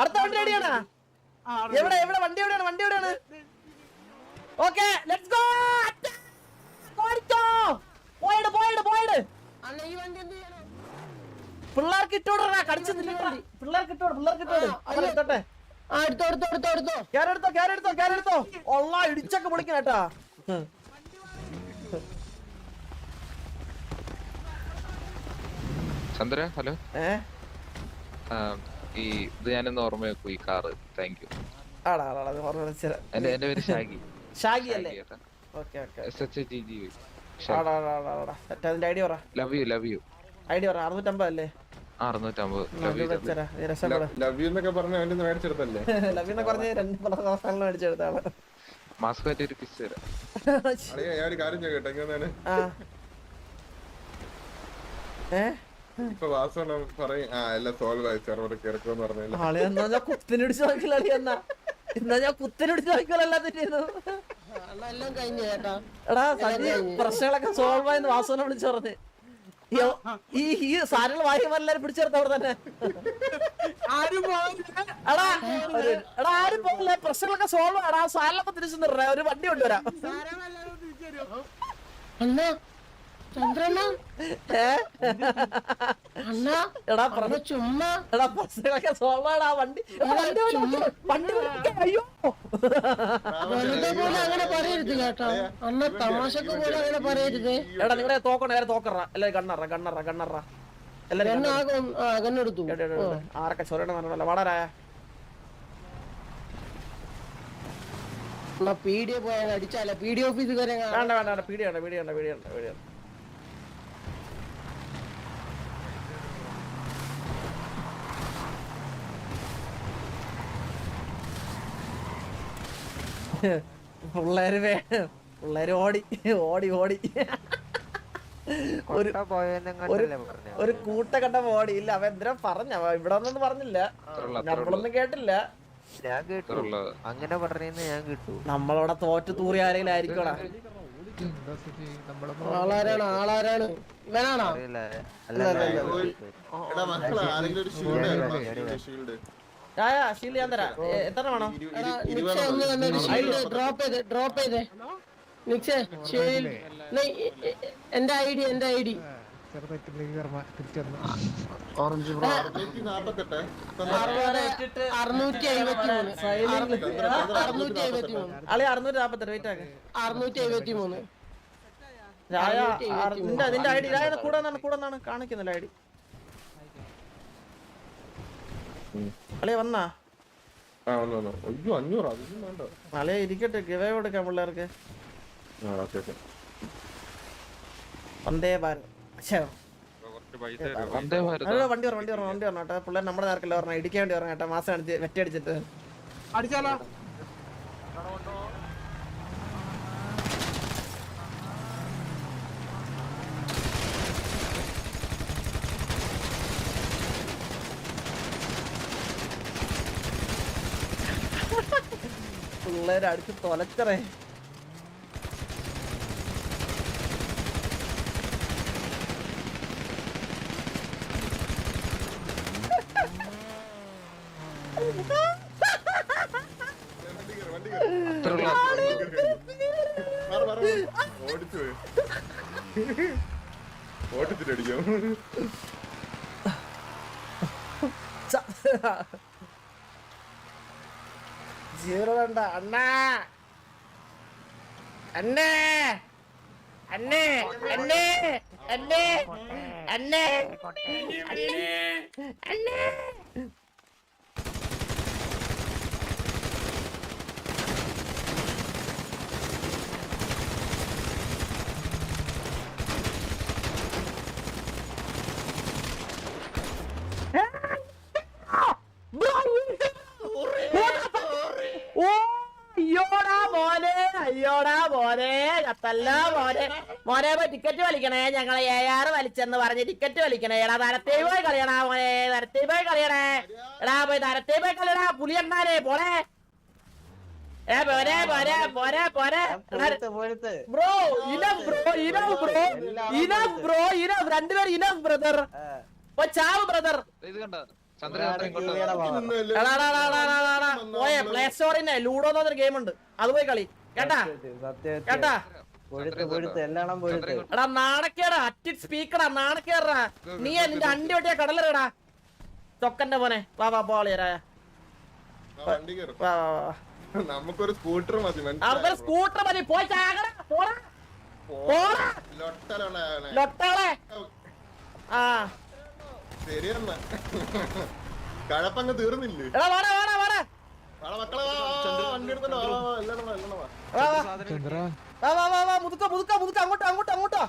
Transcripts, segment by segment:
അടുത്ത വണ്ടി എവിടെയാണ്? എവിടെ എവിടെ? വണ്ടി എവിടെയാണ്? വണ്ടി എവിടെയാണ്? ഓക്കെ ലെറ്റ്സ് ഗോ പോയിട് പോയിട് പോയിട്. അണ്ണ ഈ വണ്ടി എന്ത് ചെയ്യണം? പിള്ളേർക്ക് ഇട്ടോടാ കടിച്ചു നിന്നിട്ടുണ്ട് പിള്ളേർക്ക് ഇട്ടോട് പിള്ളേർക്ക് ഇട്ടോട് അങ്ങനെ ഇട്ടോട്ടെ ആ എടുത്തോ എടുത്തോ എടുത്തോ എടുത്തോ. കേരെടുത്തോ കേരെടുത്തോ കേരെടുത്തോ ഒള്ള ഇടിച്ചൊക്കെ പൊളിക്കണം കേട്ടാ. ചന്ദ്ര ഹലോ. ഏ? ഈ ഇത് ഞാനൊന്ന് ഓർമ്മ വെക്കും ഈ കാറ്. താങ്ക് യു ആടാ ആടാ അത് ഓർമ്മ വെച്ചത് എന്റെ എന്റെ പേര് ഷാഗി. ഷാഗി അല്ലേ? Okay okay S H G G ആടാ ആടാ ആടാ ആടാ. സെറ്റ് അതിന്റെ ഐഡിയ പറ. Love you love you ID പറ അറുന്നൂറ്റമ്പത് അല്ലേ? അറുന്നൂറ്റമ്പത്. ലവ് യു ലവ് യു എന്നൊക്കെ പറഞ്ഞ അവന്റെ മേടിച്ചെടുത്തല്ലേ? ലവ്യെന്ന് പറഞ്ഞ് രണ്ട് പല ദിവസങ്ങൾ മേടിച്ചെടുത്താണ് മാസ്ക് ആയിട്ട് ഒരു കിസ് തരാം. അളിയ ഞാൻ ഒരു കാര്യം ചോദിക്കട്ടെ? ഇങ്ങനെ ആ. ഏ? ഇപ്പൊ വാസവണ്ണം പറയും ആ എല്ലാം സോൾവ് ആയി സെർവർ കിറക്കുമെന്ന് പറഞ്ഞില്ല? ആളെ എന്നാ ഞാൻ കുത്തിനിടിച്ച് നോക്കില്ല അളി എന്നാ. എന്നാ ഞാൻ കുത്തിനിടിച്ച് എല്ലാം കഴിഞ്ഞു ചേട്ടാ. എടാ സജി പ്രശ്നങ്ങളൊക്കെ സോൾവ് ആയെന്ന് വാസുവിനെ വിളിച്ചു പറഞ്ഞ്. ഈ ഈ സാരങ്ങൾ വായിക്കുമ്പോൾ പിടിച്ചെടുത്ത അവിടെ തന്നെ. എടാ ഒരു- എടാ ആരും പോകില്ല പ്രശ്നങ്ങളൊക്കെ സോൾവ് ആടാ സാരിലൊക്കെ തിരിച്ചു നിറേ ഒരു വണ്ടി കൊണ്ടുവരാം. എടാ ചുമ്മാ? എടാ പ്രശ്നങ്ങളൊക്കെ സോൾവ് ആടാ വണ്ടി. വണ്ടി വണ്ടി, അയ്യോ. വെറുതെ പോലെ അങ്ങനെ പറയരുത് കേട്ടോ. അണ്ണ തമാശക്ക് പോലെ അങ്ങനെ പറയരുത്. എടാ നിങ്ങളെ തോക്കണ നേരെ തോക്കറ. എല്ലാരും കണ്ണറ കണ്ണറ കണ്ണറ എല്ലാരും എടാ. ആരൊക്കെ പോയാൽ അടിച്ചാലേ വേണ്ട പീടി വേണ്ട പീടി വേണ്ട പിള്ളേര് വേണം പിള്ളേര് ഓടി ഓടി ഓടി. ഒരു ഒരു ഒരു കൂട്ട കണ്ട ഓടി ഇല്ല അവ എന്തിനാ പറഞ്ഞ? അവ ഇവിടെ ഒന്നും പറഞ്ഞില്ല. നമ്മളൊന്നും കേട്ടില്ല. ഞാൻ കേട്ടു. അങ്ങനെ പറഞ്ഞു ഞാൻ കേട്ടു. നമ്മളവിടെ തോറ്റ് തൂറി ആരെങ്കിലും ആയിരിക്കോടാ ആളാരാണ്? ആളാരാണ്? ഇവനാണോ? അല്ല മക്കളെ ആരെങ്കിലും ഒരു ഷീൽഡ് ഷീൽഡ്. ശീല ഞാൻ തരാം. എത്ര വേണം? ഷീൽഡ് ഡ്രോപ്പ് ചെയ്ത് ഡ്രോപ്പ് ചെയ്തേ. നിക്ഷ ഷീൽഡ് എന്റെ ഐ ഡി എന്റെ ഐ ഡി. അറുന്നൂറ്റി എഴുപത്തി മൂന്ന് നിന്റെ ഐ ഡി കൂടെ കൂടെ കാണിക്കുന്നില്ല ഐ ഡി. അളിയ വന്നാ? ആ ഒന്ന് ഒന്ന് അയ്യോ അഞ്ഞൂറ് അതൊന്നും വേണ്ട. അളിയ ഇരിക്കട്ടെ ഗിവേ കൊടുക്കാം പിള്ളേർക്ക്. ആ ഓക്കെ ഓക്കെ. വന്ദേ ഭാരത്. വണ്ടി പറഞ്ഞു വണ്ടി പറഞ്ഞു വണ്ടി പറഞ്ഞു കേട്ടോ. പിള്ളേർ നമ്മുടെ നേരക്കല്ല പറഞ്ഞു ഇടിക്കാൻ വേണ്ടി പറഞ്ഞു കേട്ടോ. മാസം അടിച്ച് വെറ്റടിച്ചിട്ട് പിള്ളേര് അടിച്ച് തൊലച്ചറേ. അത്രയുള്ള മാറ്, മാറ്, മാറ്. ഓടിച്ചു പോയി ഓടിച്ചിട്ടടിക്കാം സീറോ വേണ്ട അണ്ണാ. അണ്ണേ അണ്ണേ അണ്ണേ അണ്ണേ അണ്ണേ അണ്ണേ ഓ അയ്യോടാ മോനെ അയ്യോടാ മോനെ കത്തല്ല മോനെ. മോനെ പോയി ടിക്കറ്റ് വലിക്കണേ. ഞങ്ങളെ ഏഴാറ് വലിച്ചെന്ന് പറഞ്ഞ് ടിക്കറ്റ് വലിക്കണേ. എടാ തരത്തേ പോയി കളിയടാ മോനെ തരത്തേ പോയി കളിയണേ എടാ പോയി തരത്തേ പോയി കളിയടാ പുലിയണ്ണാനെ പോണേ ഏ പോരെ പോരെ പോരെ പോരെ. Bro enough bro enough bro enough bro enough രണ്ടുപേർ ഇനഫ് ബ്രദർ. ചാവ് ബ്രദർ. ഇത് കണ്ട? എടാ. പ്ലേ സ്റ്റോറിന്റെ ലൂഡോ എന്ന് പറഞ്ഞൊരു ഗെയിം ഉണ്ട്. അത് പോയി കളി. കേട്ടാ? കേട്ടാ? എടാ നാണക്കേടാ. അറ്റ് സ്പീക്കടാ നാണക്കേടാ. നീ നിന്റെ അണ്ടി വെട്ടിയ കടലെടാ ചൊക്കന്റെ മോനെ. വാ വാ പോളിയരായ നമുക്കൊരു സ്കൂട്ടർ മതി സ്കൂട്ടർ മതി. പോയി ചാകടാ പോടാ. പോടാ. ലൊട്ടലാണ് ലൊട്ടാളെ ആ. ശരിയെന്നാ. കഴപ്പങ്ങ് തീർന്നില്ലേ? എടാ വാടാ വാടാ വാടാ. വാടാ മക്കളെ വാ, വാ, വാ, വണ്ടി എടുത്തല്ലോ വാ, വാ, വാ, എല്ലാവരും വാ, എല്ലാവരും വാ. വാ വാ. വാ വാ വാ വാ മുതുക്ക മുതുക്ക മുതുക്ക അങ്ങോട്ടോ അങ്ങോട്ടോ അങ്ങോട്ടോ.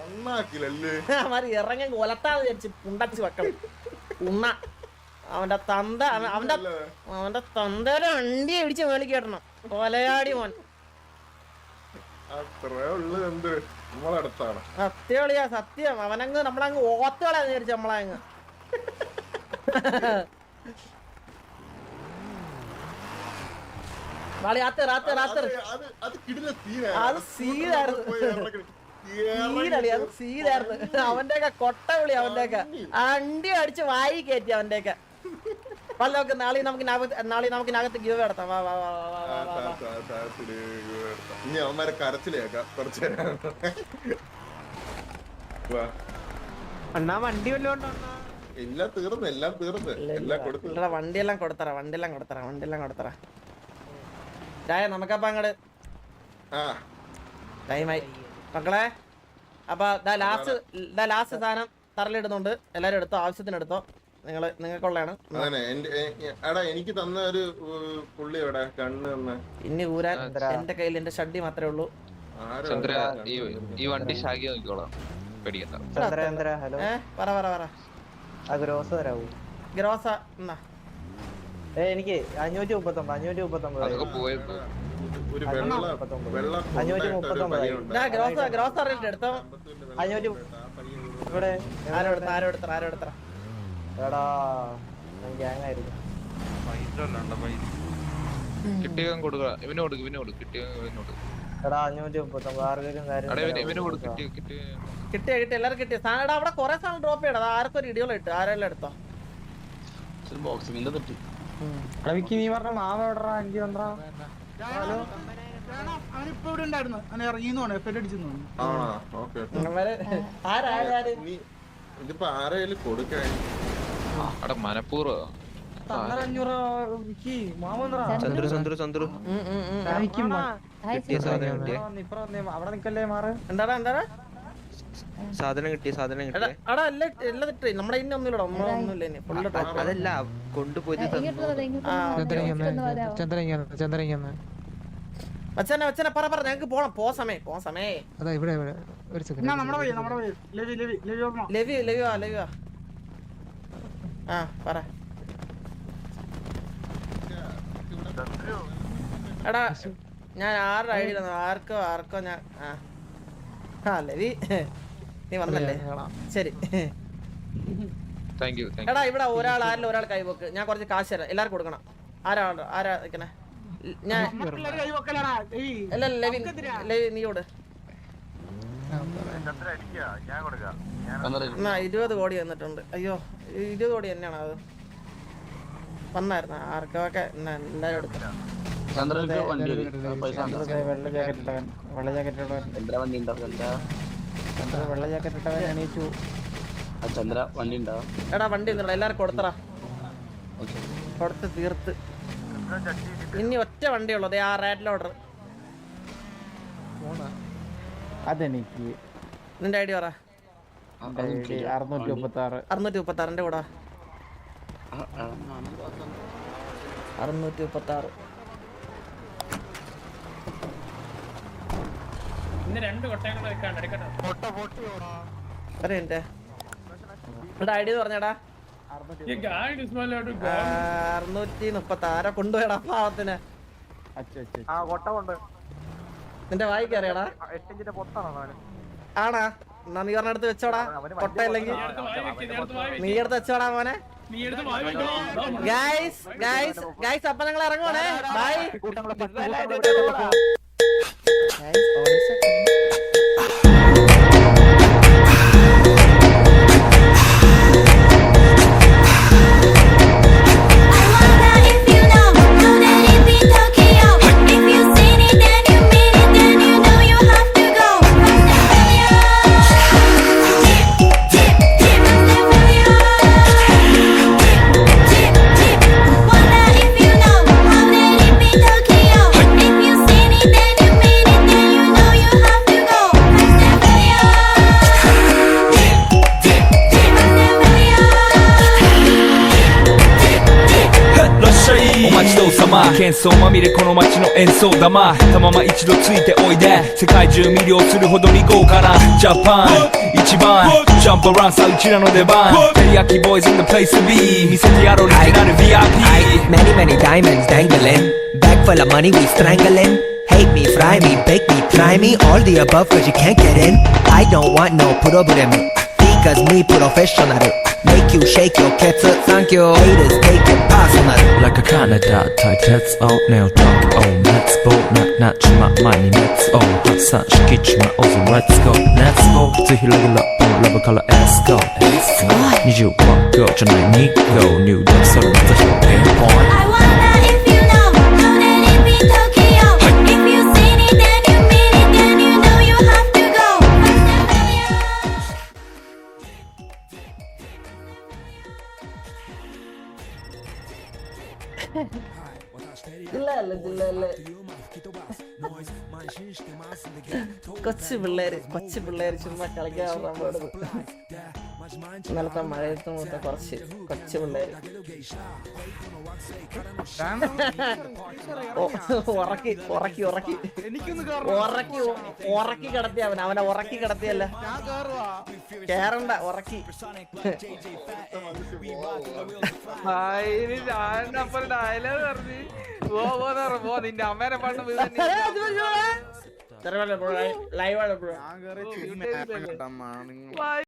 ഒന്നാക്കില്ലല്ലേ മാറി ഇറങ്ങി ഒലത്താന്ന് വിചാരിച്ച് പുണ്ടച്ച് വെക്കണം. ഉണ്ണ. അവന്റെ തന്ത അവന്റെ അവന്റെ തന്തയുടെ വണ്ടി ഇടിച്ച് മേളിൽ കേട്ടണം കൊലയാടി മോൻ. അത്രേ ഉള്ളു എന്ത് നമ്മളടുത്താണ്. സത്യളിയാ സത്യം. അവനങ്ങ് നമ്മളങ്ങ് ഓത്തുകളാ വിചാരിച്ചു നമ്മളങ്ങ്. അവന്റെയൊക്കെ കൊട്ട വിളി അവന്റെയൊക്കെ അണ്ടി അടിച്ച് വായി കയറ്റി അവന്റെയൊക്കെ. വല്ല നമുക്ക് നാളെ നമുക്ക് നാളെ നമുക്ക് നകത്ത് ഗീവ് നടത്താം. വാ വാ വാ വാ വാ ഇനി അവന്മാരെ കരച്ചിലേക്കാം കുറച്ചു. അണ്ണാ വണ്ടി വല്ലോണ്ടോ എല്ലാം തീർന്നു എല്ലാം തീർന്നു. എല്ലാം കൊടുത്തു വണ്ടിയെല്ലാം കൊടുത്തറ വണ്ടിയെല്ലാം കൊടുത്തറ വണ്ടിയെല്ലാം കൊടുത്തറ. ചായ നമുക്കപ്പ അങ്ങട് ആ. ടൈമായി മക്കളെ അപ്പൊ ലാസ്റ്റ് ലാസ്റ്റ് സാധനം തറലിടുന്നുണ്ട് എല്ലാരും എടുത്തോ? ആവശ്യത്തിന് എടുത്തോ നിങ്ങൾ നിങ്ങൾക്കുള്ളതാണ് എ- എടാ എനിക്ക് തന്ന ഒരു പുള്ളി എവിടെ? കണ്ണ് തന്ന. ഇനി ഊരാൻ എന്റെ കയ്യിൽ എന്റെ ഷഡ്ഡി മാത്രമേ ഉള്ളൂ. ആരോ ചന്ദ്ര ഈ ഈ വണ്ടി ഷാഗി നോക്കിക്കോളാം. പറ പറ പറ. ആ ഗ്രോസ് തരാവൂ. ഗ്രോസ എന്നാ. ഏ എനിക്ക് അഞ്ഞൂറ്റി മുപ്പത്തൊമ്പത് അഞ്ഞൂറ്റി മുപ്പത്തൊമ്പത് പോയത് ഒരു വെള്ള വെള്ള അഞ്ഞൂറ്റി മുപ്പത്തൊമ്പത്. ഗ്രോസ ഗ്രോസ് എടുത്തോ. അഞ്ഞൂറ്റി ഇവിടെ ഇവിടെ ആരോ എടുത്ത ആരോ എടുത്ത ആരോ എടുത്ത എടാ ഗ്യാങ് ആയിരുന്നു കിട്ടിയവൻ കൊടുക്കുക ഇവന് കൊടുക്കും ഇവന് കൊടുക്കും. കിട്ടിയവൻ ഇവന് കൊടുക്കും. എടാ അഞ്ഞൂറ്റി മുപ്പത്തൊമ്പത് ആർക്കും കാര്യം അവിടെ ഇവന് ഇവന് കൊടുക്കും. കിട്ടിയ കിട്ടിയ. കിട്ടിയ കിട്ടിയ. സാധനം. എടാ, അവിടെ കുറെ സാധനം ഡ്രോപ്പ് ചെയ്യണം. ആർക്കും ഒരു ഇടിയോളം ഇട്ട് ആരെല്ലാം എടുത്തോ? നീ പറഞ്ഞ മാമ എവിടാ എനിക്ക് തന്നാ അവനിപ്പോ ഇവിടെ ഉണ്ടായിരുന്നു. അവൻ ഇറങ്ങിന്ന് തോന്നുന്നു. എഫ് അടിച്ചു തോന്നുന്നു. നീ ഇതിപ്പോ ആരെയും കൊടുക്കേ അവിടെ മാമ ചന്ദ്രു ചന്ദ്രു ചന്ദ്രു അവിടെ നിക്കല്ലേ മാറ്? എന്താടാ എന്താടാ? സാധനം കിട്ടിയ സാധനം കിട്ടിയ. നമ്മുടെ ഇനി ഒന്നുമില്ലടാ ഒന്നുമില്ല അതല്ല കൊണ്ടുപോയി മച്ചാനെ പറ പറ പോണം. പോ സമയം പോ സമയേ. അതാ ഇവിടെ ഇവിടെ. ഒരു എന്നാ സെക്കൻഡ് നമ്മുടെ പയ്യൻ നമ്മുടെ ലെവി ലെവി ലവി ലെവി ലെവി ലവി ലവി വാ ലവി വാ. ആ പറ. എടാ ഞാൻ ആരുടെ ഐ ഡി ആർക്കോ ആർക്കോ ഞാൻ ആ. ആ ലവി നീ വന്നല്ലേ? ശരി. എടാ ഇവിടെ ഒരാൾ ആരിലും ഒരാൾ കൈവക്ക് ഞാൻ കുറച്ച് കാശ് തരാം. എല്ലാവർക്കും കൊടുക്കണം. ആരാ ആരാ നിക്കണേ? ഞാൻ അല്ല ലെവി ലെവി നീ കൊടു. എന്നാ ഇരുപത് കോടി വന്നിട്ടുണ്ട്. അയ്യോ. ഇരുപത് കോടി തന്നെയാണ് അത്? വന്നായിരുന്നു? ആർക്കൊക്കെ എന്നാ എല്ലാരും എടുത്തു? വെള്ള ജാക്കറ്റ് ഇട്ടവൻ. വെള്ള ജാക്കറ്റ് ഇട്ടവൻ. ചന്ദ്ര വെള്ള ജാക്കറ്റ് ഇട്ടവൻ എണീച്ചു ചന്ദ്ര വണ്ടി എടാ വണ്ടി ഉണ്ടോ എല്ലാരും കൊടുത്തറ കൊടുത്ത് തീർത്ത്. ഇനി ഒറ്റ വണ്ടിയുള്ളൂ അതെ ആ റേഡ് ഓർഡർ അതെനിക്ക് നിന്റെ ഐഡിയ ഡി പറ. അറുന്നൂറ്റി മുപ്പത്തി ആറിന്റെ കൂടെ. അറുന്നൂറ്റി മുപ്പത്തി ആറ് പറഞ്ഞടാ. അറുന്നൂറ്റി മുപ്പത്തി ആരാ കൊണ്ടുപോയടാ പാവത്തിന്? ആ കൊട്ട കൊണ്ട്. നിന്റെ വായിക്ക് അറിയടാ. എട്ടിഞ്ചിന്റെ പൊട്ടാണോ ആണാ. എന്നാ നീ പറഞ്ഞെടുത്ത് വെച്ചോടാ. കൊട്ടയില്ലെങ്കിൽ നീ എടുത്ത് വെച്ചോടാ മോനെ. ഗൈസ് ഗൈസ് ഗൈസ് അപ്പൊ ഞങ്ങൾ ഇറങ്ങുവാണേ. Bye 玉喧騒まみれこの街の演奏玉たまま一度ついておいで世界中魅了するほどに豪華なジャパン一番ジャンプアランさうちらの出番テリヤキボーイズ in the place to be 見せてやろうリジナル VIP Many, many diamonds dangling. Bag full of money, we strangling. Hate me, fry me, bake me, try me. All the above, cause you can't get in. I don't want no problem. Because me professional. Make you shake your cats, thank you. Haters take it personal. Like a Canada type heads out now talk oh let's go not not my money let's oh hot sun shiki my awesome let's go let's go ぜひレギュラーのラブから let's go let's go 21 go じゃない2 go new dance それまた表現 point I wonder if ജില്ലയല്ലേ ജില്ലയല്ലേ കൊച്ചു പിള്ളേര് കൊച്ചു പിള്ളേര് ചുമ്മാ കളിക്കാൻ ഇന്നലത്തെ മഴയത്ത് മൊത്തം കുറച്ച് കുറച്ച് ഉറക്കി ഉറക്കി ഉറക്കി. ഉറക്കി ഉറക്കി കിടത്തി അവൻ അവനെ ഉറക്കി കിടത്തിയല്ല. കേറണ്ട ഉറക്കി. ഡയലോഗ് പറഞ്ഞു. പോ പോ പോ നിന്റെ അമ്മേനെ പണ്ട് ലൈവാണ് ബ്രോ വീഴുന്ന